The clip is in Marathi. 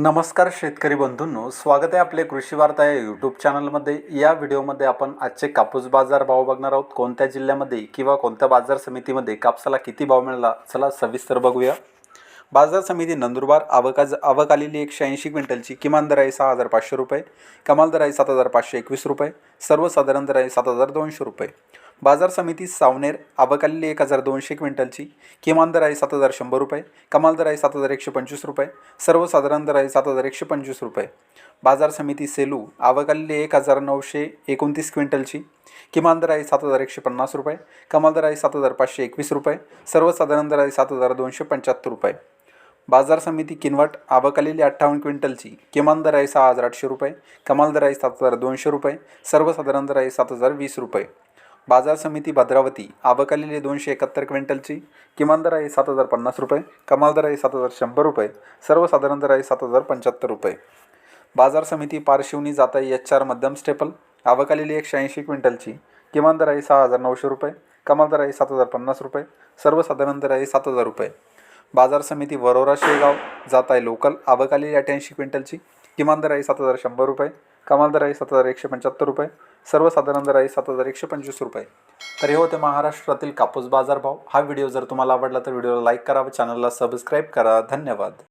नमस्कार शेतकरी बंधूंनो स्वागत आहे आपले कृषी वार्ता या यूट्यूब चॅनलमध्ये या व्हिडिओमध्ये आपण आजचे कापूस बाजार भाव बघणार आहोत. कोणत्या जिल्ह्यामध्ये किंवा कोणत्या बाजार समितीमध्ये कापसाला किती भाव मिळाला? चला सविस्तर बघूया. बाजार समिती नंदुरबार आवक आवक आलेली एकशे ऐंशी क्विंटलची. किमान दर आहे सहा हजार पाचशे रुपये कमाल दर आहे सात हजार पाचशे एकवीस रुपये सर्वसाधारण दर आहे सात हजार दोनशे रुपये. बाजार समिती सावनेर आवक एक हजार दोनशे क्विंटलची किमान दर आहे सात हजार शंभर रुपये कमाल दर आहे सात हजार एकशे पंचवीस रुपये सर्वसाधारण दर आहे सात हजार एकशे पंचवीस रुपये. बाजार समिती सेलू आवक एक हजार नऊशे एकोणतीस क्विंटलची किमान दर आहे सात हजार एकशे पन्नास रुपये कमाल दर आहे सात हजार पाचशे एकवीस रुपये सर्वसाधारण दर आहे सात हजार दोनशे पंच्याहत्तर रुपये. बाजार समिती किनवट आबकालेली अठ्ठावन्न क्विंटलची किमान दर आहे सहा हजार आठशे रुपये कमाल दर आहे सात हजार दोनशे रुपये सर्वसाधारण दर आहे सात हजार वीस रुपये. बाजार समिती भद्रावती. आवक आलेली दोनशे एकाहत्तर क्विंटलची. किमान दर आहे सात हजार पन्नास रुपये. कमाल दर आहे सात हजार शंभर रुपये. सर्वसाधारण दर आहे सात हजार पंच्याहत्तर रुपये. बाजार समिती पारशिवनी जाता एच चार मध्यम स्टेपल. आवक आलेली एकशे ऐंशी क्विंटलची. किमान दर आहे सहा हजार नऊशे रुपये. कमाल दर आहे सात हजार पन्नास रुपये. सर्वसाधारण दर आहे सात हजार रुपये. बाजार समिती वरोरा शेगाव. जात आहे लोकल. आवक आलेली क्विंटलची. किमान दर आहे सात हजार शंभर रुपये. कमाल दर आहे सात हजार एकशे पंच्याहत्तर रुपये. सर्वसाधारण दर आहे सात हजार एकशे पंचवीस रुपये. तर हे होते महाराष्ट्रातील कापूस बाजारभाव. हा व्हिडिओ जर तुम्हाला आवडला तर व्हिडिओला लाईक करा व चॅनलला सबस्क्राईब करा. धन्यवाद.